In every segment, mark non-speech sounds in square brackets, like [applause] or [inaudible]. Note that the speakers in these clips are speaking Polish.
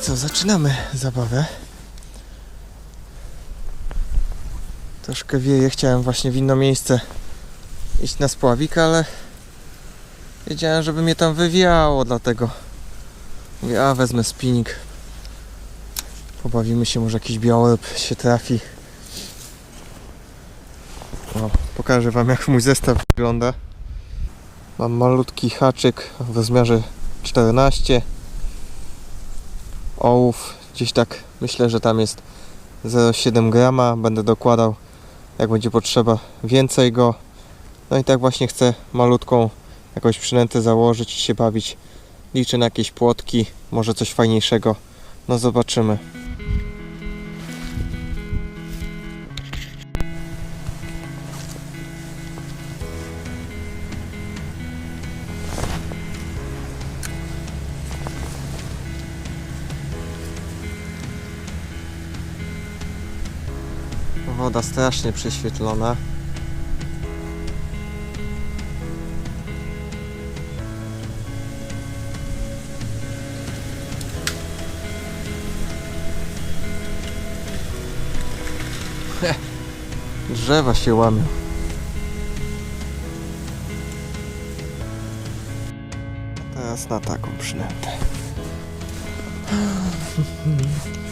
co, zaczynamy zabawę. Troszkę wieje, chciałem właśnie w inne miejsce iść na spławik, ale wiedziałem, żeby mnie tam wywiało, dlatego a wezmę spinning. Pobawimy się, może jakiś białoryb się trafi. O, pokażę Wam jak mój zestaw wygląda. Mam malutki haczyk w rozmiarze 14 ołów. Gdzieś tak myślę, że tam jest 0,7 grama. Będę dokładał jak będzie potrzeba więcej go. No i tak właśnie chcę malutką jakąś przynętę założyć i się bawić. Liczę na jakieś płotki może coś fajniejszego. No zobaczymy woda strasznie prześwietlona Drzewa się łamią. Teraz na taką przynętę. [laughs]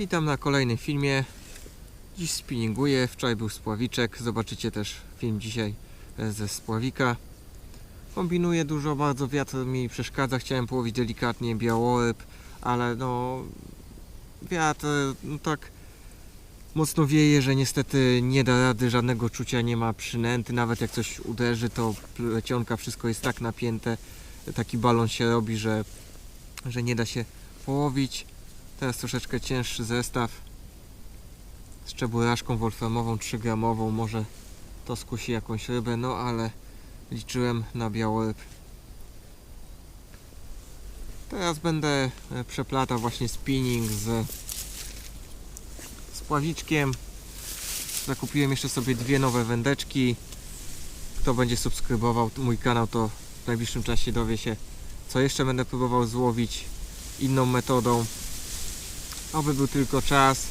Witam na kolejnym filmie. Dziś spinninguję. Wczoraj był spławiczek. Zobaczycie też film dzisiaj e, ze spławika. Kombinuję dużo, bardzo wiatr mi przeszkadza. Chciałem połowić delikatnie białoryb, ale no wiatr no tak mocno wieje, że niestety nie da rady, żadnego czucia nie ma przynęty. Nawet jak coś uderzy, to plecionka, wszystko jest tak napięte. Taki balon się robi, że, że nie da się połowić. Teraz troszeczkę cięższy zestaw z czeburaszką wolframową 3 gramową. Może to skusi jakąś rybę, no ale liczyłem na białoryb. Teraz będę e, przeplatał właśnie spinning z spławiczkiem. Zakupiłem jeszcze sobie dwie nowe wędeczki. Kto będzie subskrybował mój kanał, to w najbliższym czasie dowie się, co jeszcze będę próbował złowić inną metodą. Aby był tylko czas,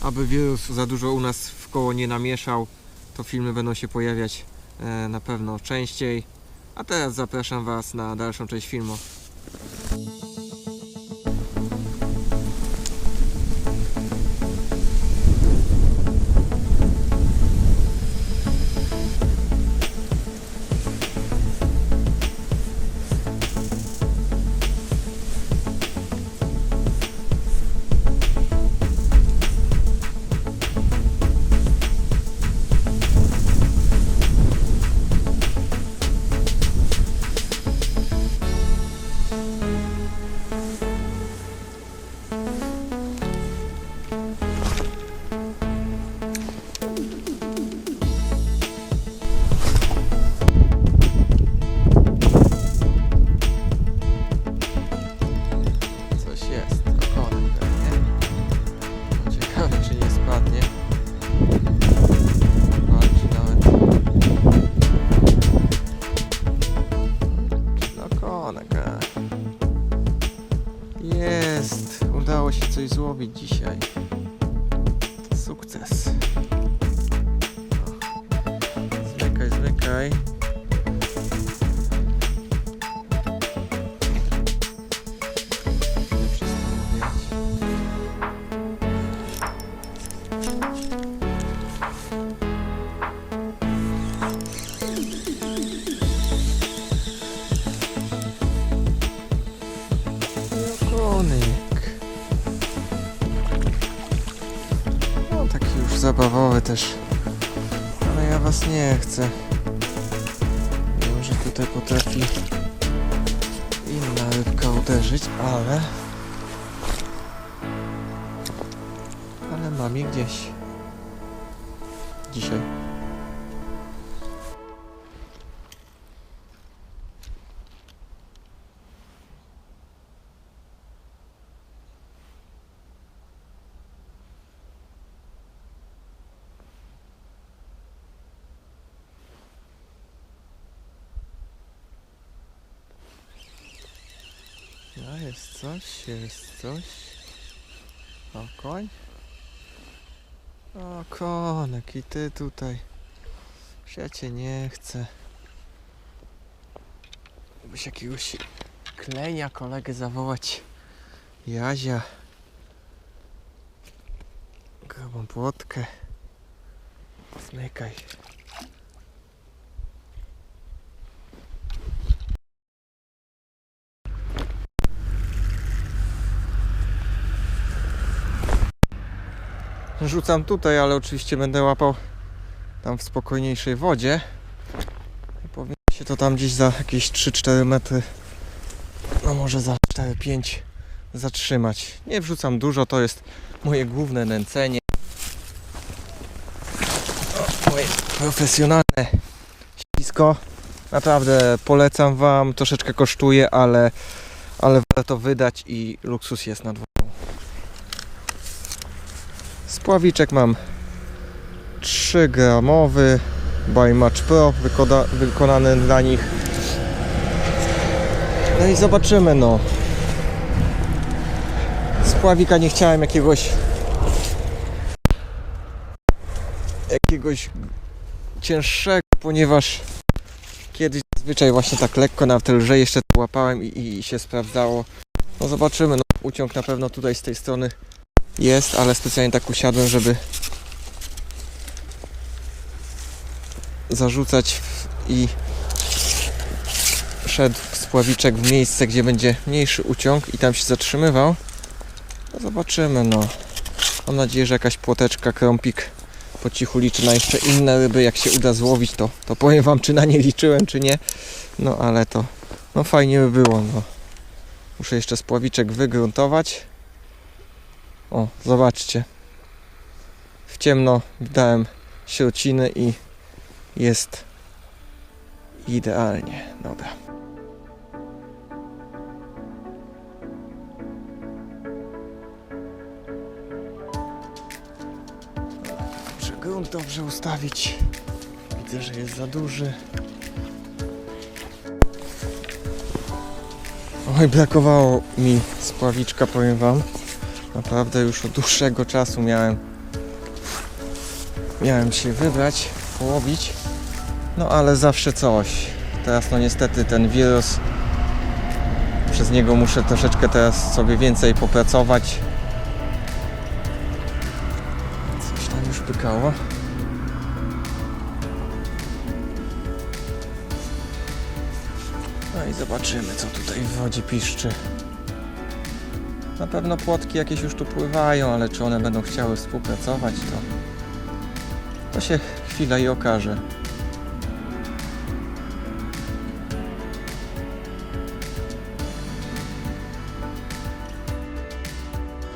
aby wirus za dużo u nas w koło nie namieszał, to filmy będą się pojawiać e, na pewno częściej. A teraz zapraszam Was na dalszą część filmu. Ciekawe czy nie spadnie. Taki już zabawowy też. Ale ja was nie chcę. Wiem, że tutaj potrafi inna rybka uderzyć, ale... Ale mam je gdzieś. dzisiaj. No jest coś, jest coś. O koń. O konek i ty tutaj. Ja cię nie chcę. Byś jakiegoś klenia kolegę zawołać. Jazia. Grabą płotkę. Zmykaj. Rzucam tutaj, ale oczywiście będę łapał tam w spokojniejszej wodzie. I powinno się to tam gdzieś za jakieś 3-4 metry, no może za 4-5 zatrzymać. Nie wrzucam dużo, to jest moje główne nęcenie. O, moje profesjonalne ślisko. Naprawdę polecam Wam, troszeczkę kosztuje, ale, ale warto wydać i luksus jest nad wodą. Spławiczek mam 3 gramowy by Match Pro wykonany dla nich. No i zobaczymy no. Spławika nie chciałem jakiegoś jakiegoś cięższego, ponieważ kiedyś zazwyczaj właśnie tak lekko na te lże jeszcze łapałem i, i się sprawdzało. No zobaczymy, no uciąg na pewno tutaj z tej strony jest, ale specjalnie tak usiadłem, żeby zarzucać i szedł spławiczek w miejsce, gdzie będzie mniejszy uciąg i tam się zatrzymywał. No zobaczymy, no. Mam nadzieję, że jakaś płoteczka, krąpik po cichu liczy na jeszcze inne ryby. Jak się uda złowić, to, to powiem Wam, czy na nie liczyłem, czy nie. No ale to, no fajnie by było, no. Muszę jeszcze spławiczek wygruntować. O, zobaczcie. W ciemno dałem sierociny i jest idealnie. Dobra. Muszę grunt dobrze ustawić. Widzę, że jest za duży. Oj, brakowało mi spławiczka, powiem wam. Naprawdę już od dłuższego czasu miałem miałem się wybrać, połowić. No ale zawsze coś. Teraz no niestety ten wirus przez niego muszę troszeczkę teraz sobie więcej popracować. Coś tam już pykało. No i zobaczymy co tutaj w wodzie piszczy. Na pewno płotki jakieś już tu pływają, ale czy one będą chciały współpracować, to, to się chwila i okaże.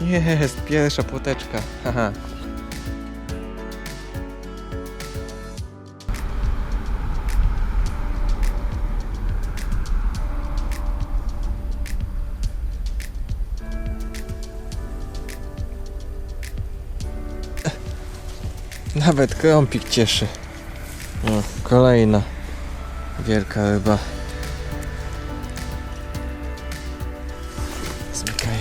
Jest, pierwsza płoteczka. Haha. Nawet krąpik cieszy. O, kolejna wielka ryba. Zmykaj.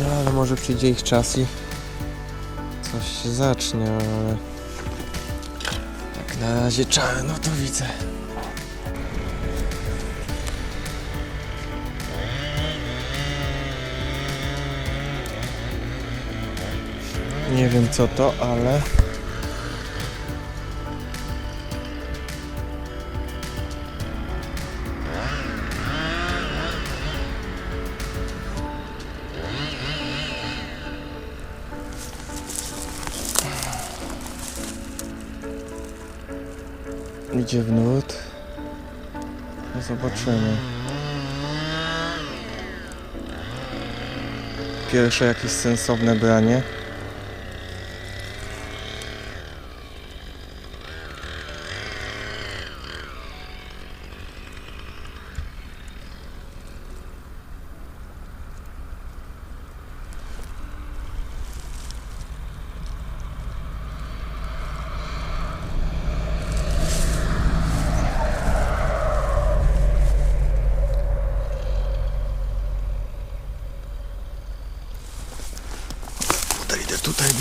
No ale może przyjdzie ich czas i coś się zacznie, ale tak na razie czarno to widzę. Nie wiem co to, ale idzie w nut. No zobaczymy. Pierwsze jakieś sensowne branie.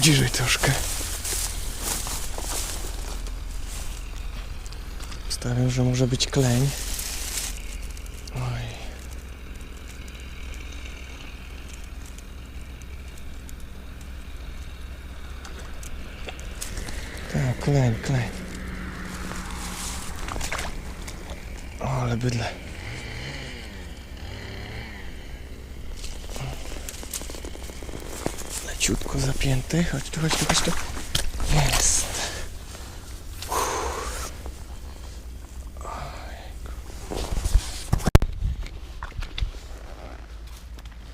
Bliżej troszkę. Stawiam, że może być kleń. Oj. Tak, kleń, kleń. O, ale bydle. Leciutko zapięty. Chodź tu, chodź tu, chodź tu. Jest.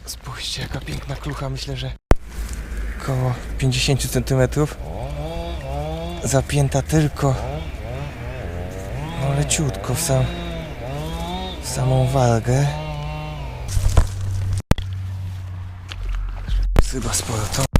Spójrzcie, jaka piękna klucha. Myślę, że około 50 cm. Zapięta tylko no leciutko w, sam, w samą walgę. Chyba sporo to.